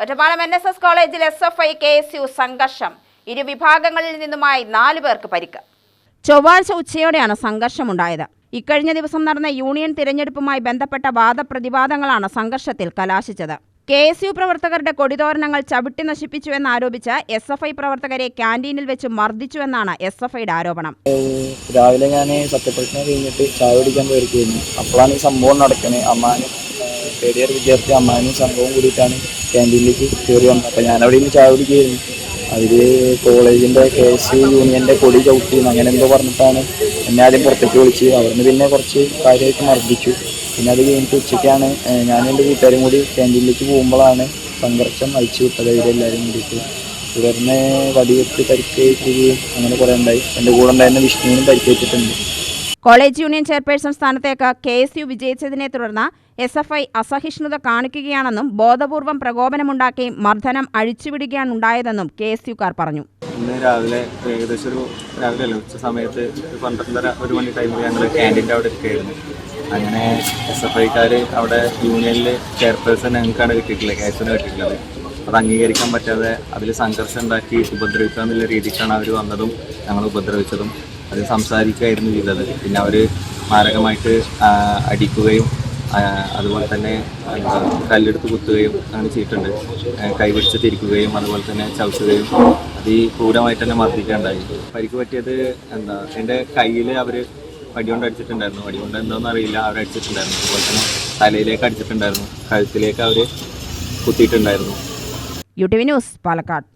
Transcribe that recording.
Ottapalam N S S കോളേജിൽ S F I K S U സംഘർഷം. ഇരു വിഭാഗങ്ങളിൽ നിന്നുമായി നാലു പേർക്ക് പരിക്ക്. ചൊവ്വാഴ്ച ഉച്ചയോടെയാണ് സംഘർഷമുണ്ടായത്. ഇക്കഴിഞ്ഞ ദിവസം നടന്ന യൂണിയൻ തിരഞ്ഞെടുപ്പുമായി ബന്ധപ്പെട്ട വാദപ്രതിവാദങ്ങളാണ് സംഘർഷത്തിൽ കലാശിച്ചത്. കെ എസ് യു പ്രവർത്തകരുടെ കൊടിതോരണങ്ങൾ ചവിട്ടി നശിപ്പിച്ചുവെന്നാരോപിച്ച് എസ് എഫ് ഐ പ്രവർത്തകരെ ക്യാന്റീനിൽ വെച്ച് മർദ്ദിച്ചുവെന്നാണ് എസ് എഫ് ഐയുടെ ആരോപണം. രാവിലെ ഞാൻ സത്യപ്രതിജ്ഞ കഴിഞ്ഞിട്ട് ചായ കുടിക്കാൻ പോയിരിക്കുന്നു അപ്പോഴാണ് ഈ സംഭവം നടക്കുന്നത് അമ്മാനും വിദ്യാർത്ഥി അമ്മാനും സംഭവം കൂടിയിട്ടാണ് ക്യാന്റീനിലേക്ക് കയറി വന്നു. അപ്പോൾ ഞാൻ അവിടെ നിന്ന് ചായ കുടിക്കുകയായിരുന്നു. അവർ കോളേജിന്റെ കെ എസ് യു യൂണിയന്റെ കൊടി ചവിട്ടി അങ്ങനെ എന്തോ പറഞ്ഞിട്ടാണ് എന്നെ ആദ്യം പുറത്തേക്ക് വിളിച്ച്. അവിടുന്ന് പിന്നെ കുറച്ച് കാര്യമായിട്ട് മർദ്ദിച്ചു. പിന്നെ അത് കഴിഞ്ഞിട്ട് ഉച്ചയ്ക്കാണ് ഞാൻ എന്റെ കൂട്ടുകാരും കൂടി ക്യാന്റീനിലേക്ക് പോകുമ്പോഴാണ് സംഘർഷം അഴിച്ചു വിട്ടത് ഇവരെല്ലാവരും കൂടിയിട്ട്. തുടർന്ന് വടിവെട്ട് പരിക്കേൽക്കുകയും അങ്ങനെ കുറേ ഉണ്ടായി. എന്റെ കൂടെ ഉണ്ടായിരുന്ന വിഷ്ണുവിനും പരിക്കേറ്റിട്ടുണ്ട്. കോളേജ് യൂണിയൻ ചെയർപേഴ്സൺ സ്ഥാനത്തേക്ക് കെ എസ് യു വിജയിച്ചതിനെ തുടർന്ന് എസ് എഫ് ഐ അസഹിഷ്ണുത കാണിക്കുകയാണെന്നും ബോധപൂർവം പ്രകോപനമുണ്ടാക്കി മർദ്ദനം അഴിച്ചുവിടുകയാണുണ്ടായതെന്നും കെ എസ് യുക്കാർ പറഞ്ഞു. ഇന്ന് രാവിലെ ഏകദേശം ഒരു രാവിലെ അല്ല? ഉച്ച സമയത്ത് പന്ത്രണ്ടര ഒരു മണി ടൈമിൽ ഞങ്ങൾ ക്യാന്റീന്റെ അവിടെ ഇരിക്കുകയായിരുന്നു അങ്ങനെ എസ് എഫ് ഐക്കാർ അവിടെ യൂണിയനിൽ ചെയർപേഴ്സൺ ഞങ്ങൾക്കാണ് കിട്ടിയിട്ടുള്ളത് കേസിന് കിട്ടിയിട്ടുള്ളത്. അത് അംഗീകരിക്കാൻ പറ്റാതെ അതിൽ സംഘർഷം ഉണ്ടാക്കി ഉപദ്രവിക്കുക എന്നുള്ള രീതിക്കാണ് അവർ വന്നതും ഞങ്ങൾ ഉപദ്രവിച്ചതും. അത് സംസാരിക്കുകയായിരുന്നു ചെയ്തത്. പിന്നെ അവർ മാരകമായിട്ട് അടിക്കുകയും അതുപോലെ തന്നെ കല്ലെടുത്ത് കുത്തുകയും അങ്ങനെ ചെയ്തിട്ടുണ്ട്. കൈപിടിച്ച് തിരിക്കുകയും അതുപോലെ തന്നെ ചവിട്ടുകയും അത് ക്രൂരമായിട്ട് തന്നെ മർദ്ദിക്കുകയുണ്ടായി പരിക്ക് പറ്റിയത് എന്താ എന്റെ കയ്യിൽ അവർ വടികൊണ്ട് അടിച്ചിട്ടുണ്ടായിരുന്നു. വടികൊണ്ട് എന്താണെന്ന് അറിയില്ല അവർ അടിച്ചിട്ടുണ്ടായിരുന്നു. അതുപോലെ തന്നെ തലയിലേക്ക് അടിച്ചിട്ടുണ്ടായിരുന്നു. കഴുത്തിലേക്ക് അവർ കുത്തിയിട്ടുണ്ടായിരുന്നു. U T V news Palakkad.